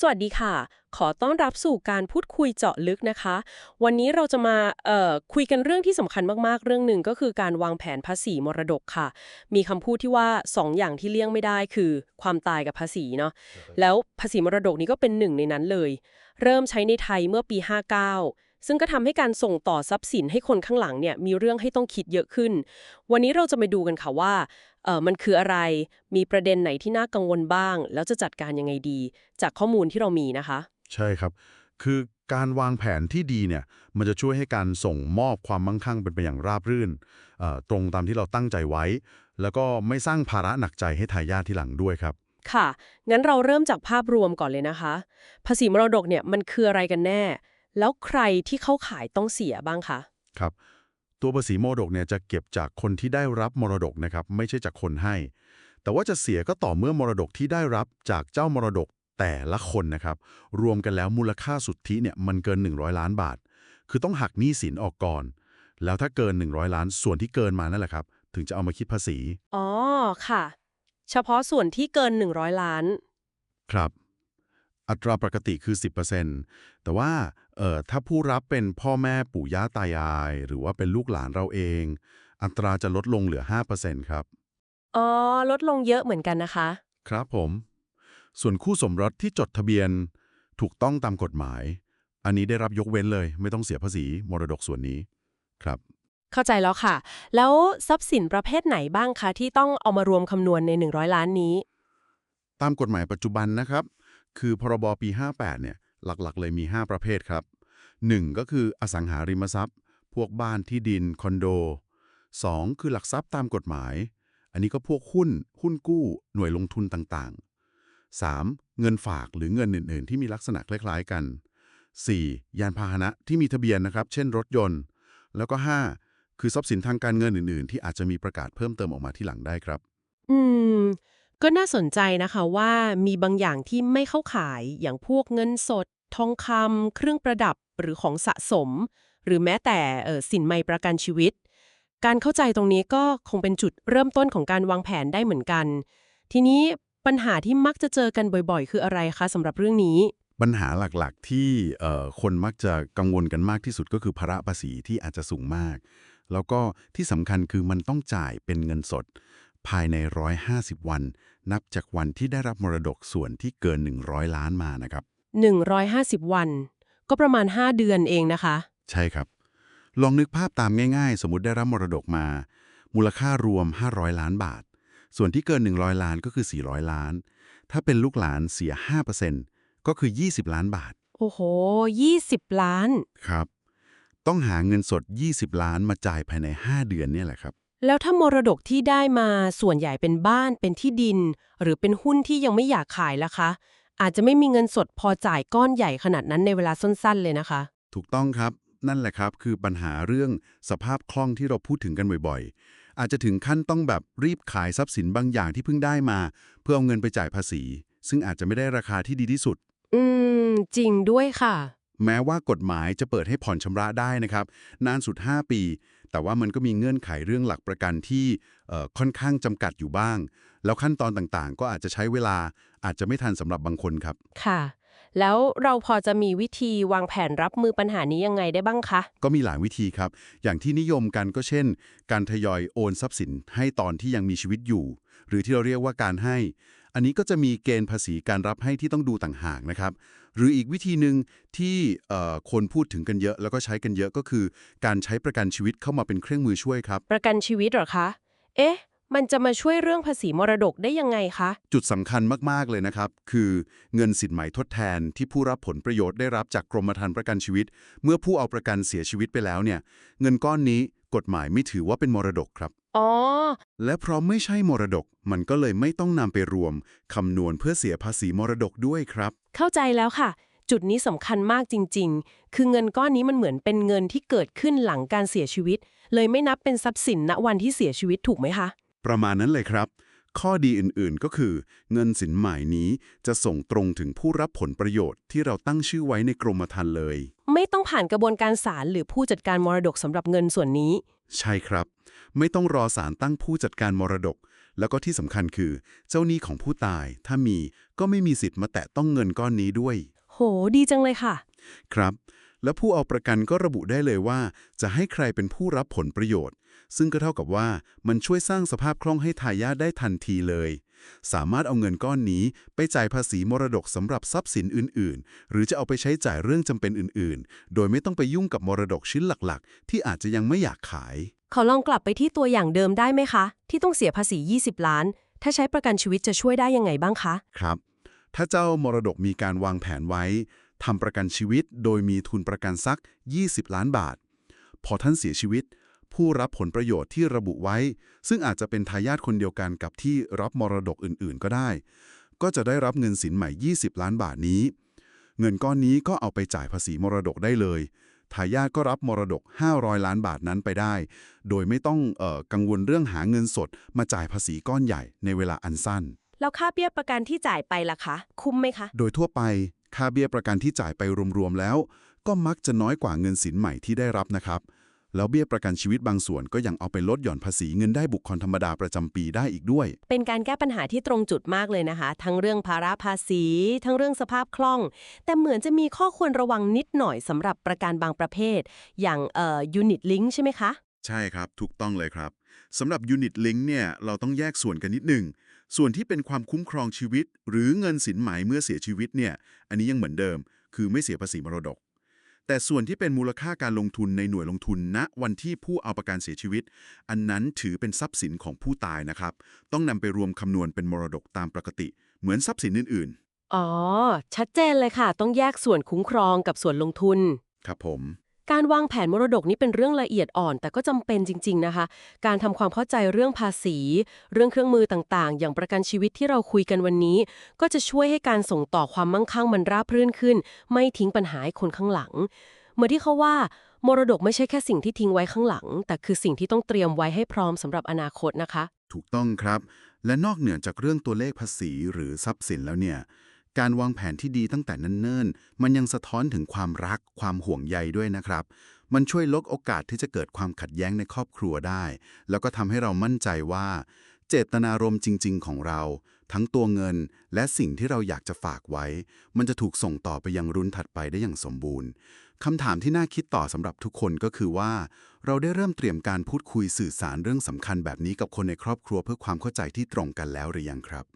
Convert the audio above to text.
สวัสดีค่ะ ขอต้อนรับสู่การพูดคุยเจาะลึกนะคะ วันนี้เราจะมาเอ่อคุยกันเรื่องที่สำคัญมากๆ เรื่องหนึ่งก็คือการวางแผนภาษีมรดกค่ะ มีคำพูดที่ว่าสองอย่างที่เลี่ยงไม่ได้คือความตายกับภาษีเนาะ แล้วภาษีมรดกนี้ก็เป็นหนึ่งในนั้นเลย เริ่มใช้ในไทยเมื่อปี 59 ซึ่งก็ทำให้การส่งต่อทรัพย์สินให้คนข้างหลังเนี่ยมีเรื่องให้ต้องคิดเยอะขึ้น วันนี้เราจะมาดูกันค่ะว่าเออมันคืออะไร มีประเด็นไหนที่น่ากังวลบ้าง แล้วจะจัดการยังไงดี จากข้อมูลที่เรามีนะคะ ใช่ครับ คือการวางแผนที่ดีเนี่ย มันจะช่วยให้การส่งมอบความมั่งคั่งเป็นไปอย่างราบรื่นเอ่อตรงตามที่เราตั้งใจไว้ แล้วก็ไม่สร้างภาระหนักใจให้ทายาทที่หลังด้วยครับ ค่ะ งั้นเราเริ่มจากภาพรวมก่อนเลยนะคะ ภาษีมรดกเนี่ยมันคืออะไรกันแน่ แล้วใครที่เข้าขายต้องเสียบ้างคะ ครับ ตัวภาษีมรดกเนี่ยจะเก็บจากคนที่ได้รับมรดกนะครับ ไม่ใช่จากคนให้ แต่ว่าจะเสียก็ต่อเมื่อมรดกที่ได้รับจากเจ้ามรดกแต่ละคนนะครับ รวมกันแล้วมูลค่าสุทธิเนี่ยมันเกิน 100 ล้านบาท คือต้องหักหนี้สินออกก่อน แล้วถ้าเกิน 100 ล้านส่วนที่เกินมานั่นแหละครับ ถึงจะเอามาคิดภาษี อ๋อ ค่ะ เฉพาะส่วนที่เกิน 100 ล้าน ครับ อัตราปกติคือ 10%แต่ว่า เอ่อถ้าผู้รับเป็นพ่อแม่ปู่ย่าตายาย หรือว่าเป็นลูกหลานเราเอง อัตราจะลดลงเหลือ 5%ครับ อ๋อ ลดลงเยอะเหมือนกันนะคะ ครับผม ส่วนคู่สมรสที่จดทะเบียนถูกต้องตามกฎหมาย อันนี้ได้รับยกเว้นเลย ไม่ต้องเสียภาษีมรดกส่วนนี้ครับ เข้าใจแล้วค่ะ แล้วทรัพย์สินประเภทไหนบ้างคะ ที่ต้องเอามารวมคำนวณใน 100 ล้านนี้ ตามกฎหมายปัจจุบันนะครับ คือพรบปี 58 เนี่ย หลักๆ เลยมี 5 ประเภทครับ 1. ก็คืออสังหาริมทรัพย์ พวกบ้านที่ดิน คอนโด 2. คือหลักทรัพย์ตามกฎหมาย อันนี้ก็พวกหุ้น หุ้นกู้ หน่วยลงทุนต่างๆ 3. เงินฝากหรือเงินอื่น ๆ ที่มีลักษณะคล้าย ๆ กัน 4. ยานพาหนะที่มีทะเบียนนะครับ เช่นรถยนต์ แล้วก็ 5. คือทรัพย์สินทางการเงินอื่น ๆ ที่อาจจะมีประกาศเพิ่มเติมออกมาที่หลังได้ครับ อืม ก็น่าสนใจนะคะว่ามีบางอย่างที่ไม่เข้าขายอย่างพวกเงินสด ทองคำเครื่องประดับหรือของสะสม หรือแม้แต่สินใหม่ประกันชีวิต การเข้าใจตรงนี้ก็คงเป็นจุดเริ่มต้นของการวางแผนได้เหมือนกัน ทีนี้ปัญหาที่มักจะเจอกันบ่อยๆ คืออะไรคะสำหรับเรื่องนี้ปัญหาหลักๆที่คนมักจะกังวลกันมากที่สุดก็คือภาระภาษีที่อาจจะสูงมาก แล้วก็ที่สำคัญคือมันต้องจ่ายเป็นเงินสด ภายใน 150 วัน นับจากวันที่ได้รับมรดกส่วนที่เกิน 100 ล้านมานะครับ 150 วัน ก็ประมาณ 5 เดือนเองนะคะ ใช่ครับ ลองนึกภาพตามง่ายๆ สมมติได้รับมรดกมา มูลค่ารวม 500 ล้านบาท ส่วนที่เกิน 100 ล้านก็คือ 400 ล้าน ถ้าเป็นลูกหลานเสีย 5%ก็คือ 20 ล้านบาท โอ้โห 20 ล้าน ครับ ต้องหาเงินสด 20 ล้านมาจ่ายภายใน 5 เดือนเนี่ยแหละครับ แล้วถ้ามรดกที่ได้มาส่วนใหญ่เป็นบ้านเป็นที่ดิน หรือเป็นหุ้นที่ยังไม่อยากขายล่ะคะ อาจจะไม่มีเงินสดพอจ่ายก้อนใหญ่ขนาดนั้นในเวลาสั้นๆ เลยนะคะ ถูกต้องครับนั่นแหละครับ คือปัญหาเรื่องสภาพคล่องที่เราพูดถึงกันบ่อยๆ อาจจะถึงขั้นต้องแบบรีบขายทรัพย์สินบางอย่างที่เพิ่งได้มา เพื่อเอาเงินไปจ่ายภาษี ซึ่งอาจจะไม่ได้ราคาที่ดีที่สุด อืม จริงด้วยค่ะ แม้ว่ากฎหมายจะเปิดให้ผ่อนชำระได้นะครับ นานสุด 5 ปี แต่ว่ามันก็มีเงื่อนไขเรื่องหลักประกันที่เอ่อค่อนข้างจำกัดอยู่บ้าง แล้วขั้นตอนต่างๆ ก็อาจจะใช้เวลาอาจจะไม่ทันสำหรับบางคนครับ ค่ะ แล้วเราพอจะมีวิธีวางแผนรับมือปัญหานี้ยังไงได้บ้างคะ ก็มีหลายวิธีครับ อย่างที่นิยมกันก็เช่น การทยอยโอนทรัพย์สินให้ตอนที่ยังมีชีวิตอยู่ หรือที่เราเรียกว่าการให้ อันนี้ก็จะมีเกณฑ์ภาษีการรับให้ที่ต้องดูต่างหากนะครับ หรืออีกวิธีหนึ่งที่เอ่อคนพูดถึงกันเยอะ แล้วก็ใช้กันเยอะก็คือ การใช้ประกันชีวิตเข้ามาเป็นเครื่องมือช่วยครับ ประกันชีวิตเหรอคะ เอ๊ะ มันจะมาช่วยเรื่องภาษีมรดกได้ยังไงคะ จุดสำคัญมาก ๆ เลยนะครับ คือเงินสินใหม่ทดแทนที่ผู้รับผลประโยชน์ได้รับจากกรมธรรม์ประกันชีวิต เมื่อผู้เอาประกันเสียชีวิตไปแล้วเนี่ย เงินก้อนนี้กฎหมายไม่ถือว่าเป็นมรดกครับ อ๋อ และเพราะไม่ใช่มรดก มันก็เลยไม่ต้องนำไปรวมคำนวณเพื่อเสียภาษีมรดกด้วยครับ เข้าใจแล้วค่ะ จุดนี้สำคัญมากจริง ๆ คือเงินก้อนนี้มันเหมือนเป็นเงินที่เกิดขึ้นหลังการเสียชีวิต เลยไม่นับเป็นทรัพย์สินณวันที่เสียชีวิตถูกไหมคะ ประมาณนั้นเลยครับ ข้อดีอื่นๆก็คือ เงินสินใหม่นี้จะส่งตรงถึงผู้รับผลประโยชน์ที่เราตั้งชื่อไว้ในกรมธรรม์เลย ไม่ต้องผ่านกระบวนการศาลหรือผู้จัดการมรดกสำหรับเงินส่วนนี้ ใช่ครับ ไม่ต้องรอสารตั้งผู้จัดการมรดก แล้วก็ที่สำคัญคือ เจ้าหนี้ของผู้ตาย ถ้ามีก็ไม่มีสิทธิ์มาแตะต้องเงินก้อนนี้ด้วย โห ดีจังเลยค่ะ ครับ แล้วผู้เอาประกันก็ระบุได้เลยว่า จะให้ใครเป็นผู้รับผลประโยชน์ ซึ่งก็เท่ากับว่ามันช่วยสร้างสภาพคล่องให้ทายาทได้ทันทีเลย สามารถเอาเงินก้อนนี้ไปจ่ายภาษีมรดกสำหรับทรัพย์สินอื่น ๆ หรือจะเอาไปใช้จ่ายเรื่องจำเป็นอื่น ๆ โดยไม่ต้องไปยุ่งกับมรดกชิ้นหลัก ๆ ที่อาจจะยังไม่อยากขาย ขอลองกลับไปที่ตัวอย่างเดิมได้ไหมคะ ที่ต้องเสียภาษี 20 ล้าน ถ้าใช้ประกันชีวิตจะช่วยได้ยังไงบ้างคะ ครับ ถ้าเจ้ามรดกมีการวางแผนไว้ทำประกันชีวิตโดยมีทุนประกันสัก 20 ล้านบาท พอท่านเสียชีวิต ผู้รับผลประโยชน์ที่ระบุไว้ ซึ่งอาจจะเป็นทายาทคนเดียวกันกับที่รับมรดกอื่น ๆ ก็ได้ ก็จะได้รับเงินสินใหม่ 20 ล้านบาทนี้ เงินก้อนนี้ก็เอาไปจ่ายภาษีมรดกได้เลย ทายาทก็รับมรดก 500 ล้านบาทนั้นไปได้ โดยไม่ต้องเออกังวลเรื่องหาเงินสด มาจ่ายภาษีก้อนใหญ่ในเวลาอันสั้น แล้วค่าเบี้ยประกันที่จ่ายไปล่ะคะ คุ้มไหมคะ โดยทั่วไปค่าเบี้ยประกันที่จ่ายไปรวมๆแล้ว ก็มักจะน้อยกว่าเงินสินใหม่ที่ได้รับนะครับ แล้วเบี้ยประกันชีวิตบางส่วนก็ยังเอาไปลดหย่อนภาษีเงินได้บุคคลธรรมดาประจำปีได้อีกด้วย เป็นการแก้ปัญหาที่ตรงจุดมากเลยนะคะ ทั้งเรื่องภาระภาษี ทั้งเรื่องสภาพคล่อง แต่เหมือนจะมีข้อควรระวังนิดหน่อยสำหรับประกันบางประเภท อย่างเอ่อ unit link ใช่ไหมคะ ใช่ครับ ถูกต้องเลยครับสำหรับ Unit Link เนี่ยเราต้องแยกส่วนกันนิดหนึ่งส่วนที่เป็นความคุ้มครองชีวิต หรือเงินสินไหมเมื่อเสียชีวิตเนี่ยอันนี้ยังเหมือนเดิม คือไม่เสียภาษีมรดก แต่ส่วนที่เป็นมูลค่าการลงทุนในหน่วยลงทุนณวันที่ผู้เอาประกันเสียชีวิต อันนั้นถือเป็นทรัพย์สินของผู้ตายนะครับ ต้องนำไปรวมคำนวณเป็นมรดกตามปกติ เหมือนทรัพย์สินอื่นอ๋อ ชัดเจนเลยค่ะ ต้องแยกส่วนคุ้มครองกับส่วนลงทุนๆครับผม การวางแผนมรดกนี่เป็นเรื่องละเอียดอ่อน แต่ก็จำเป็นจริง ๆนะคะ การทำความเข้าใจเรื่องภาษี เรื่องเครื่องมือต่างๆ อย่างประกันชีวิตที่เราคุยกันวันนี้ ก็จะช่วยให้การส่งต่อความมั่งคั่งมันราบรื่นขึ้น ไม่ทิ้งปัญหาให้คนข้างหลัง เหมือนที่เขาว่ามรดกไม่ใช่แค่สิ่งที่ทิ้งไว้ข้างหลัง แต่คือสิ่งที่ต้องเตรียมไว้ให้พร้อมสำหรับอนาคตนะคะ ถูกต้องครับ และนอกเหนือจากเรื่องตัวเลขภาษีหรือทรัพย์สินแล้วเนี่ย การวางแผนที่ดีตั้งแต่เนิ่นๆ มันยังสะท้อนถึงความรักความห่วงใยด้วยนะครับ มันช่วยลดโอกาสที่จะเกิดความขัดแย้งในครอบครัวได้ แล้วก็ทำให้เรามั่นใจว่า เจตนารมณ์จริง ๆ ของเรา ทั้งตัวเงินและสิ่งที่เราอยากจะฝากไว้ มันจะถูกส่งต่อไปยังรุ่นถัดไปได้อย่างสมบูรณ์คำถามที่น่าคิดต่อสำหรับทุกคนก็คือว่า เราได้เริ่มเตรียมการพูดคุยสื่อสารเรื่องสำคัญแบบนี้กับคนในครอบครัวเพื่อความเข้าใจที่ตรงกันแล้วหรือยังครับ